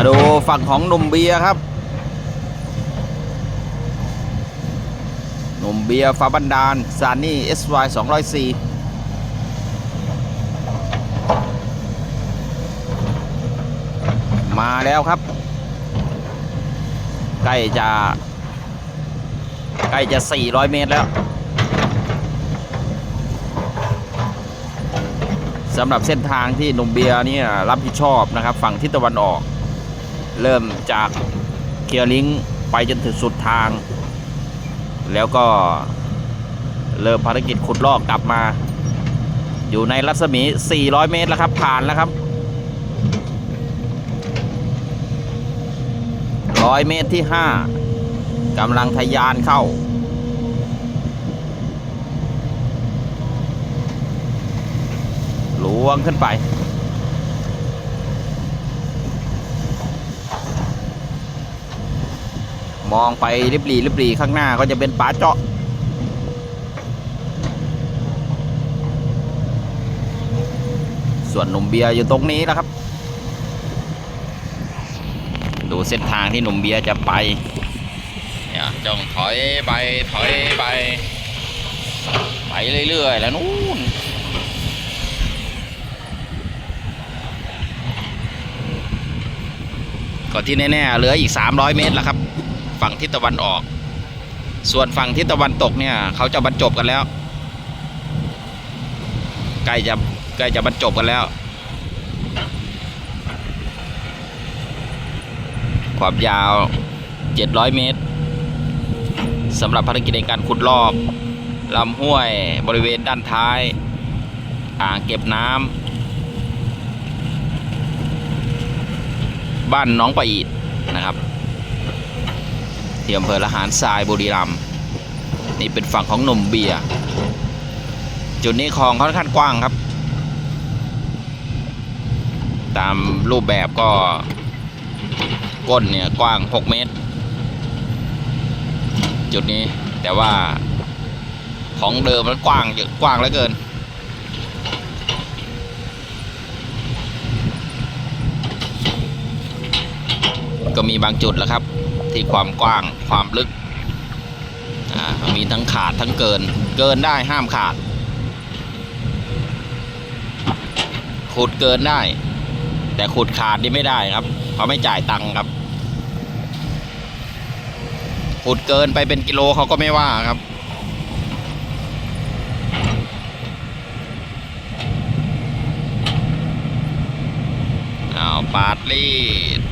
มาดูฝั่งของหนุ่มเบียร์ครับหนุ่มเบียร์ฟาบันดาลซานี่ SY 204มาแล้วครับ ใกล้จะใกล้จะ 400 เมตรแล้วสำหรับเส้นทางที่นุ่มเบียร์เนี่ยรับผิดชอบนะครับ ฝั่งทิศตะวันออก เริ่มจากเคียร์ลิงไปจนถึงสุดทาง แล้วก็เริ่มภารกิจขุดลอกกลับมา อยู่ในรัศมี 400 เมตรแล้วครับ ผ่านแล้วครับ 100 เมตรที่ 5กำลังทะยานเข้าลวงขึ้นไป มองไปริบหรี่ริบหรี่ข้างหน้าก็จะเป็นป่าเจาะ ส่วนหนุ่มเบียร์อยู่ตรงนี้แล้วครับ ดูเส้นทางที่หนุ่มเบียร์จะไปเนี่ยจ้องถอยไปถอยไป ไปเรื่อยๆแล้วนู่นก็ที่แน่ๆเหลืออีก 300 เมตรแล้วครับ ฝั่งทิศตะวันออก ส่วนฝั่งทิศตะวันตกเนี่ยเขาจะบรรจบกันแล้วใกล้จะใกล้จะบรรจบกันแล้ว ความยาว 700 เมตรสำหรับภารกิจในการขุดลอกลำห้วยบริเวณด้านท้าย อ่างเก็บน้ำบ้านน้องปะอีดนะครับ ที่อำเภอละหารทรายบุรีรัมย์นี่เป็นฝั่งของนมเบียร์จุดนี้คลองค่อนข้างกว้างครับ ตามรูปแบบก็ก้นเนี่ยกว้าง 6 เมตร จุดนี้แต่ว่าของเดิมมันกว้างเยอะกว้างเหลือเกิน ก็มีบางจุดแล้วครับ ที่ความกว้างความลึก มีทั้งขาดทั้งเกิน เกินได้ห้ามขาด ขุดเกินได้ แต่ขุดขาดนี่ไม่ได้ครับเขาไม่จ่ายตังค์ครับ ขุดเกินไปเป็นกิโลเขาก็ไม่ว่าครับอ้าปาดลีด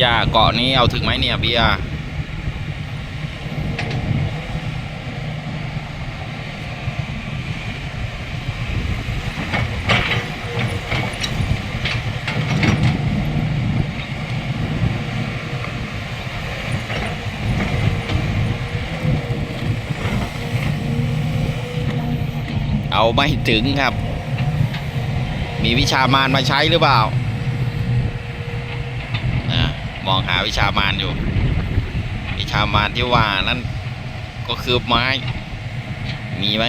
หญ้าเกาะนี้เอาถึงไหมเนี่ยเบียร์เอาไม่ถึงครับ มีวิชามารมาใช้หรือเปล่า มองหาวิชามานอยู่ วิชามานที่ว่านั่นก็คือไม้ มีไหม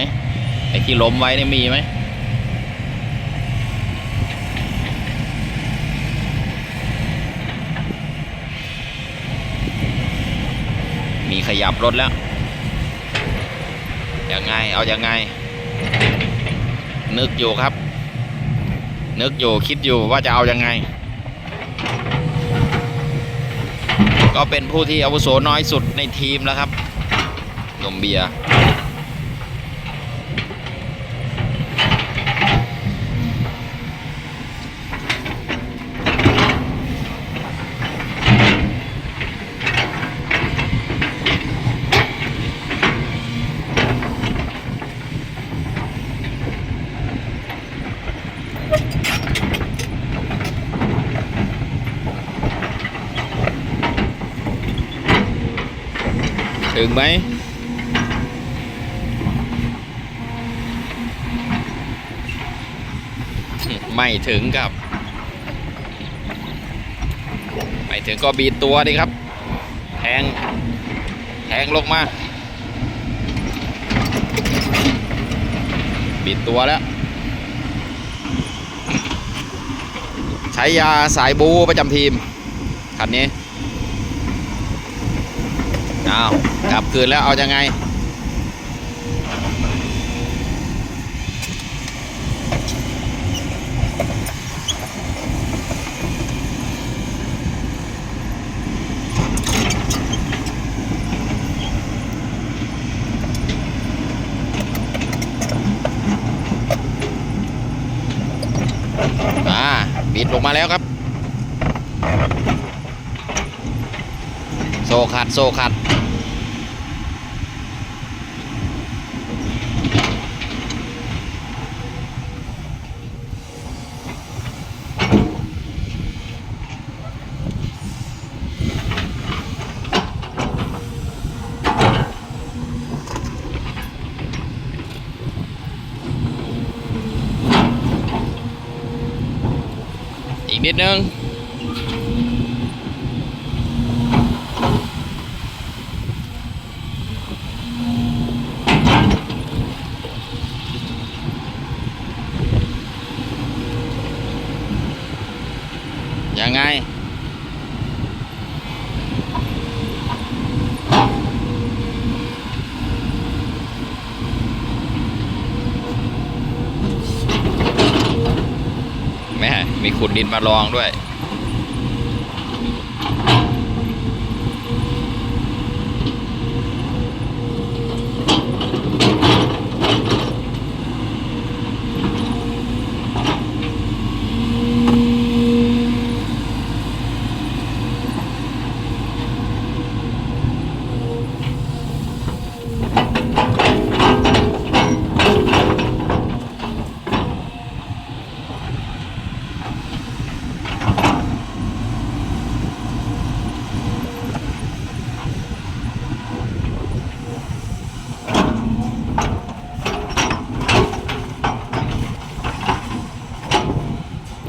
ไอ้ที่ล้มไว้เนี่ยมีไหมมีขยับรถแล้ว ยังไง เอายังไง นึกอยู่ครับ นึกอยู่คิดอยู่ว่าจะเอายังไง ก็เป็นผู้ที่อาวุโสน้อยสุดในทีมแล้วครับนมเบียร์ ถึงไหมไม่ถึงครับ ไม่ถึงก็บีดตัวดิครับ แทง แทงลงมาบิดตัวแล้ว ใช้ยาสายบูประจำทีมคันนี้ อากลับคืนแล้วเอายังไง อ่าบิดลงมาแล้วครับ ซขัดโซขัดอีกนิดนึง แม่มีขุดดินมาลองด้วย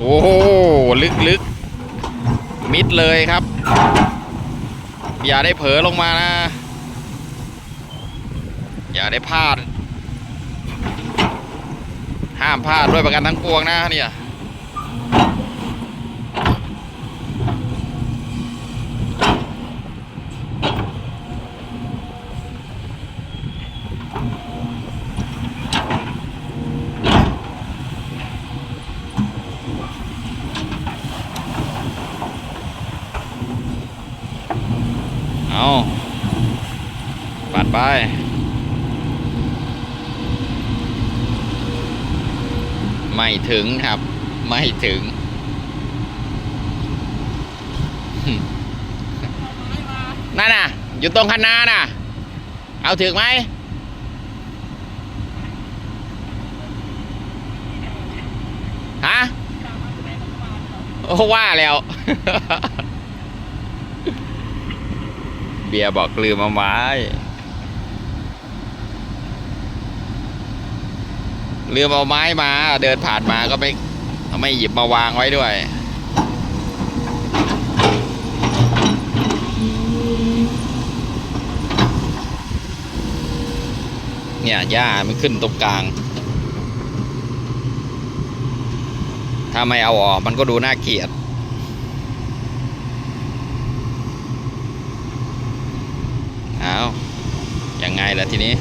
โอ้โหลึกลึกมิดเลยครับ อย่าได้เผลอลงมานะ อย่าได้พลาด ห้ามพลาดด้วยประกันทั้งปวงนะเนี่ย เอาปัดไปไม่ถึงครับ ไม่ถึง นั่นน่ะ อยู่ตรงคันนาน่ะ เอาถึงไหม ฮะโอ้ว่าแล้ว เบียร์บอกลืมเอาไม้ลืมเอาไม้มา เดินผ่านมาก็ไม่ไม่หยิบมาวางไว้ด้วยเนี่ยหญ้ามันขึ้นตรงกลาง ถ้าไม่เอาออกมันก็ดูน่าเกลียด เอายังไงล่ะทีนี้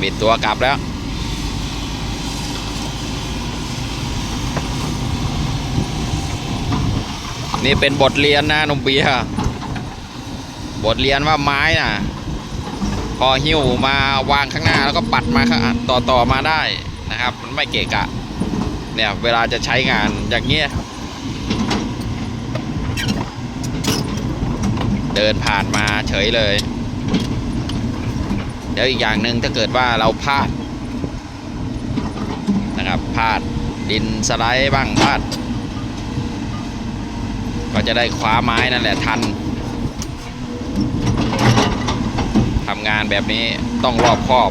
บิดตัวกลับแล้ว นี่เป็นบทเรียนนะนมเบียบทเรียนว่าไม้น่ะ พอหิ้วมาวางข้างหน้าแล้วก็ปัดมาข้างต่อต่อมาได้นะครับ มันไม่เกะกะ เนี่ย เวลาจะใช้งานอย่างเงี้ย เดินผ่านมาเฉยเลยเดี๋ยวอีกอย่างหนึ่งถ้าเกิดว่าเราพลาดนะครับพลาดดินสไลด์บ้างพลาด ก็จะได้คว้าไม้นั่นแหละทันทำงานแบบนี้ต้องรอบคอบ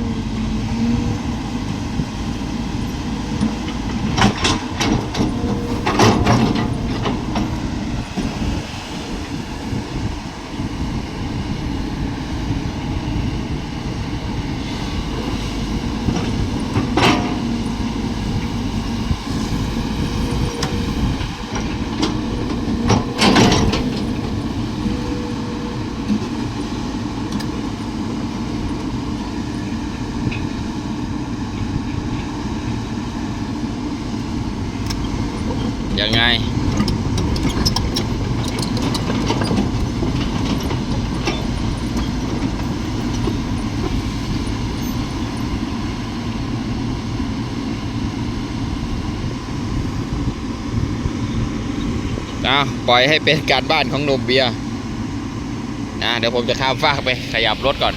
ยังไง เอาปล่อยให้เป็นการบ้านของหนุ่มเบียร์นะ เดี๋ยวผมจะข้ามฟากไปขยับรถก่อน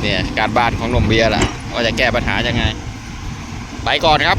เนี่ยการบ้านของหนุ่มเบียร์ล่ะ ว่าจะแก้ปัญหายังไง ไปก่อนครับ